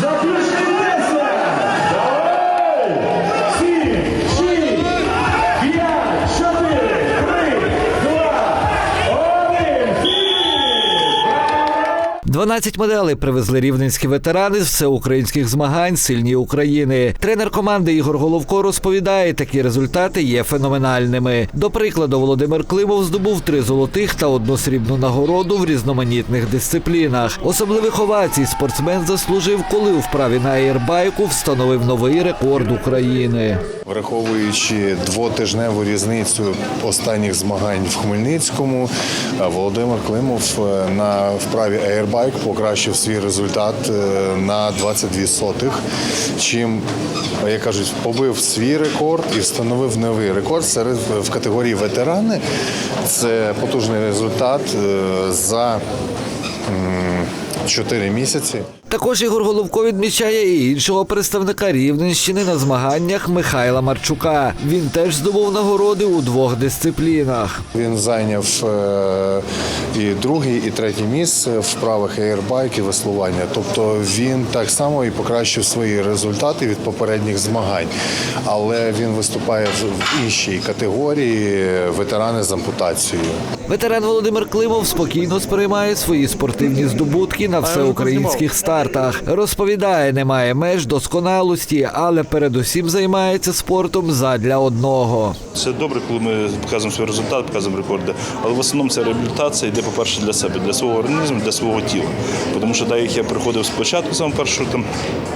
Só que Desafios 12 медалей привезли рівненські ветерани з всеукраїнських змагань Сильні України. Тренер команди Ігор Головко розповідає, такі результати є феноменальними. До прикладу, Володимир Климов здобув три золотих та одну срібну нагороду в різноманітних дисциплінах. Особливих овацій спортсмен заслужив, коли у вправі на аєрбайку встановив новий рекорд України. Враховуючи двотижневу різницю останніх змагань в Хмельницькому, Володимир Климов е, на вправі Airbike покращив свій результат е, на 22 сотих, чим, як кажуть, побив свій рекорд і встановив новий рекорд серед в категорії ветерани. Це потужний результат е, за 4 місяці. Також Ігор Головко відмічає і іншого представника Рівненщини на змаганнях Михайла Марчука. Він теж здобув нагороди у двох дисциплінах. Він зайняв е, і друге, і третє місце в вправах аербайк і веслування. Тобто він так само і покращив свої результати від попередніх змагань. Але він виступає в іншій категорії ветерани з ампутацією. Ветеран Володимир Климов спокійно сприймає свої спортивні здобутки на всеукраїнських стартах. Розповідає, немає меж досконалості, але передусім займається спортом задля одного. Це добре, коли ми показуємо свій результат, показуємо рекорди. Але в основному ця реабілітація йде, по-перше, для себе, для свого організму, для свого тіла. Тому що так як я приходив спочатку, саме першого там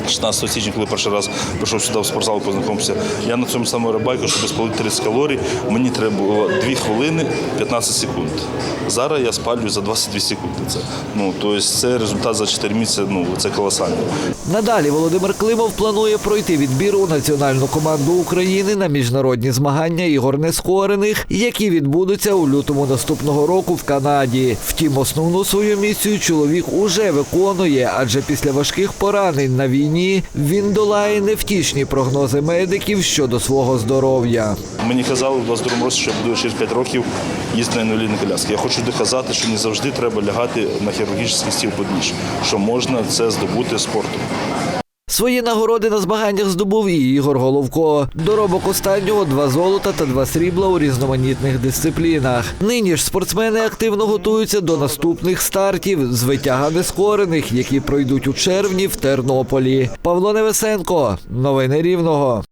16 січня, коли перший раз прийшов сюди в спортзал, познайомився, я на цьому самому рибайку, щоб спалити 30 калорій, мені треба було 2 хвилини 15 секунд. Зараз я спалюю за 22 секунди. Це ну тобто це результат за 4 місяці. Ну це колосально. Надалі Володимир Климов планує пройти відбір у національну команду України на міжнародні змагання ігор нескорених, які відбудуться у лютому наступного року в Канаді. Втім, основну свою місію чоловік уже виконує, адже після важких поранень на війні він долає невтішні прогнози медиків щодо свого здоров'я. Мені казали в 22 році, що я буду через 5 років їздити на інвалідній коляскі. Я хочу доказати, що не завжди треба лягати на хірургічний стіл подніж, що можна це здобути спортом. Свої нагороди на змаганнях здобув і Ігор Головко. Доробок останнього два золота та два срібла у різноманітних дисциплінах. Нині ж спортсмени активно готуються до наступних стартів з витяга нескорених, які пройдуть у червні в Тернополі. Павло Невесенко, новини Рівного.